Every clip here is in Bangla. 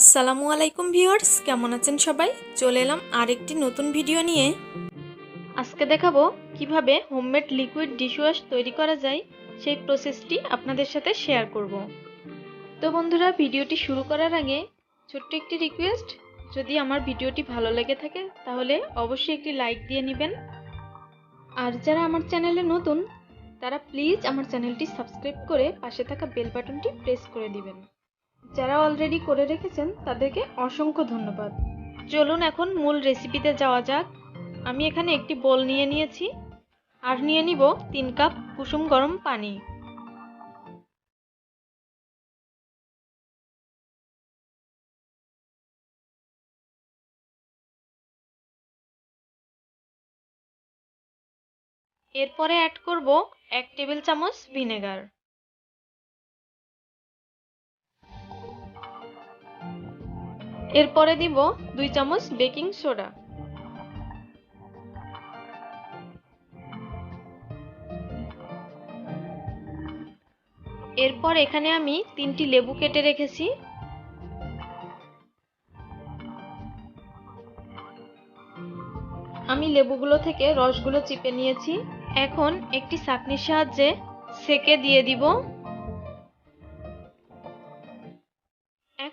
আসসালামু আলাইকুম ভিউয়ার্স, কেমন আছেন সবাই? চলে এলাম আরেকটি নতুন ভিডিও নিয়ে। আজকে দেখাবো কীভাবে হোমমেড লিকুইড ডিশওয়াশ তৈরি করা যায়, সেই প্রসেসটি আপনাদের সাথে শেয়ার করব। তো বন্ধুরা, ভিডিওটি শুরু করার আগে ছোট্ট একটি রিকোয়েস্ট যদি আমার ভিডিওটি ভালো লেগে থাকে, তাহলে অবশ্যই একটি লাইক দিয়ে নেবেন। আর যারা আমার চ্যানেলে নতুন, তারা প্লিজ আমার চ্যানেলটি সাবস্ক্রাইব করে পাশে থাকা বেল বাটনটি প্রেস করে দিবেন। যারা অলরেডি করে রেখেছেন, তাদেরকে অসংখ্য ধন্যবাদ। চলুন এখন মূল রেসিপিতে যাওয়া যাক। আমি এখানে একটি বোল নিয়ে নিয়েছি। আর নিয়ে নিব তিন কাপ কুসুম গরম পানি। এরপরে অ্যাড করব এক টেবিল চামচ ভিনেগার এরপরে দিব দুই চামচ বেকিং সোডা। এরপর এখানে আমি তিনটি লেবু কেটে রেখেছি। আমি লেবুগুলো থেকে রসগুলো চিপে নিয়েছি। এখন একটি চাকনির সাহায্যে সেকে দিয়ে দিব।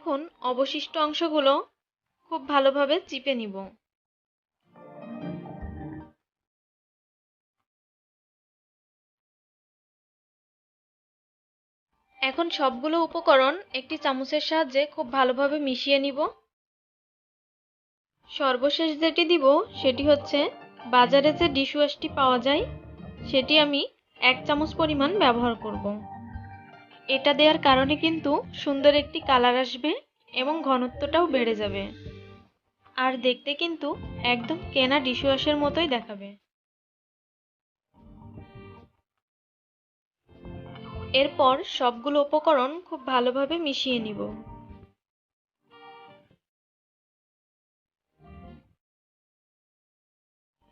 এখন অবশিষ্ট অংশগুলো খুব ভালোভাবে চিপে নিব। এখন সবগুলো উপকরণ একটি চামচের সাহায্যে খুব ভালোভাবে মিশিয়ে নিব। সর্বশেষ যেটি দিব, সেটি হচ্ছে বাজারে যে ডিশওয়াশটি পাওয়া যায়, সেটি আমি এক চামচ পরিমাণ ব্যবহার করব। এটা দেওয়ার কারণে কিন্তু সুন্দর একটি কালার আসবে এবং ঘনত্বটাও বেড়ে যাবে। আর দেখতে কিন্তু একদম কেনা ডিশওয়াশের মতোই দেখাবে। এরপর সবগুলো উপকরণ খুব ভালোভাবে মিশিয়ে নিব।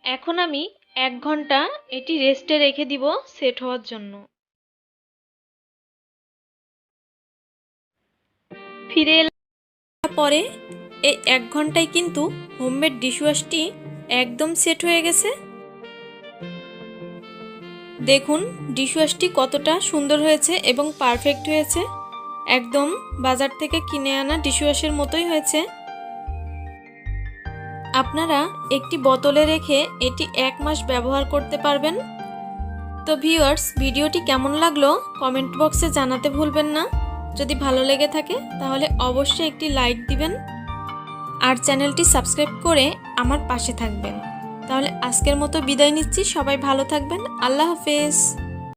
এখন আমি এক ঘণ্টা এটি রেস্টে রেখে দিব সেট হওয়ার জন্য। ফিরে এলাম। পরে এই এক ঘন্টায় কিন্তু হোমমেড ডিশওয়াশটি একদম সেট হয়ে গেছে। দেখুন, ডিশওয়াশটি কতটা সুন্দর হয়েছে এবং পারফেক্ট হয়েছে। একদম বাজার থেকে কিনে আনা ডিশওয়াশের মতোই হয়েছে। আপনারা একটি বোতলে রেখে এটি এক মাস ব্যবহার করতে পারবেন। তো ভিউয়ার্স, ভিডিওটি কেমন লাগল কমেন্ট বক্সে জানাতে ভুলবেন না। যদি ভালো লেগে থাকে, তাহলে অবশ্যই একটি লাইক দিবেন আর চ্যানেলটি সাবস্ক্রাইব করে আমার পাশে থাকবেন। তাহলে আজকের মতো বিদায় নিচ্ছি। সবাই ভালো থাকবেন। আল্লাহ হাফেজ।